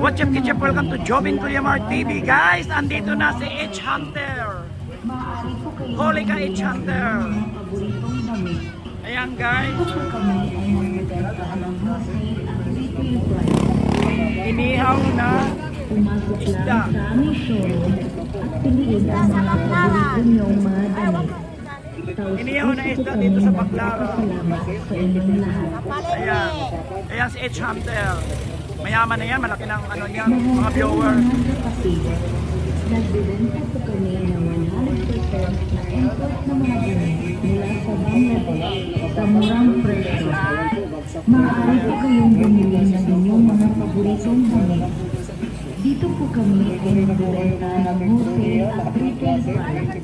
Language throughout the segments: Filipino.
Kichip Kichip, welcome to Jobin Kulyamar TV. Guys, andito na si H. Hunter. Holy ka H. Hunter. Ayan guys. Inihaw na isda. Inihaw na isda dito sa Baclara. Ayan. Ayan si H. Hunter. Mayaman na yan, malaki ng ano niya, mga viewer. Nagbibenta po kami ng 100% na import. Maaari po kayong bumili ng inyong mga paboritong gamit. Dito po kami ay nagbibenta ng wholesale at retail price.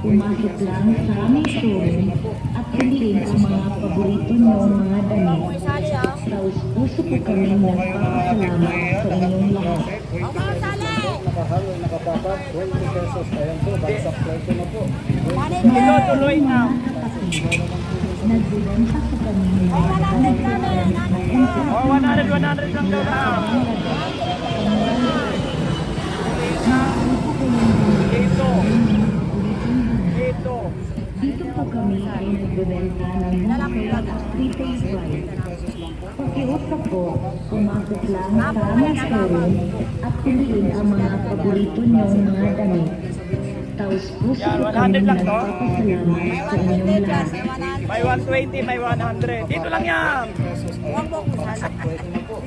Po, umakit lang sa aming showroom at piliin ang mga paborito niyong mga damit. Taos puso po kami nagpapasalamat sa inyong lahat. Nakahalo, nakapapat, 20 pesos. Ayan po, bagsak presyo na po. Tuloy-tuloy na. Nagbibenta po kami ng mga Oh, 100, 100 lang daw na. Dito. Dito po kami ay nagbibenta ng at retail price. Pakiusap po, pumasok lang sa aming showroom at piliin ang mga paborito niyong mga damit. Taos puso po kami 100 lang to. nagpapasalamat sa inyong lahat. May 120, may 100. Dito lang yan.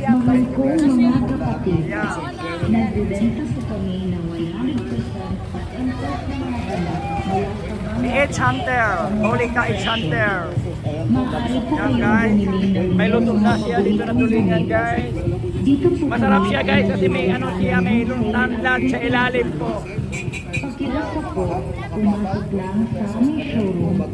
Mahal ko mga kapatid, Yan. nagbibenta po kami ng 100% na import na mga damit mula H. Hunter. Holy ka H. Hunter. Yan guys. May inyong luto mga na siya dito na tulingan guys. Masarap siya guys kasi may ano siya, may tanlad sa ilalim po. Pakiusap po, pumasok lang showroom at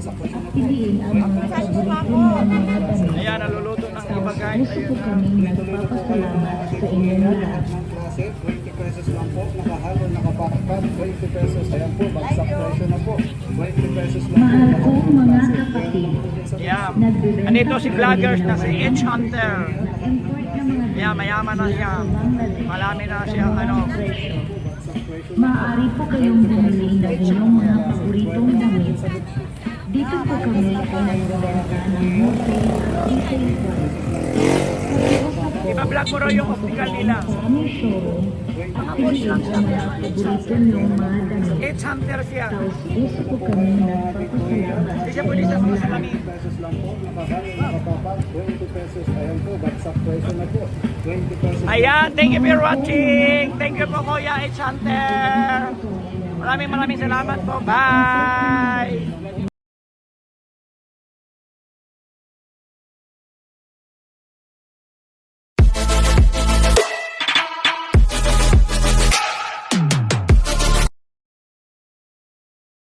piliin ang mga paborito. Ayan, naluluto ng iba guys. Puso po kami nagpapasalamat sa inyong lahat. Klase, 20 pesos lang po. Nakahalo, nakapapat, 20 pesos. Ayan po, bagsak presyo na po. 20 pesos lang po. Mahal ko mga kapatid, nagbibenta Andito si vloggers na si H. Hunter. Ayan, mayaman na siya. Marami na siya, ano. Maaari po kayong bumili ng inyong mga paboritong damit. Dito po kami ay nagbibenta ng price. Pakiusap po, Iba-vlog mo raw yung optical nila. sa aming showroom at piliin ang mga paborito niyong mga damit. H. Hunter siya. Hindi siya pwede sa mga salamin. pesos lang po. Nakahalo, nakapapat, 20 pesos. Ayan po, bagsak presyo na po. 20 pesos. Ayan, thank you for watching. Thank you po Kuya H. Hunter. Maraming maraming salamat po. Bye!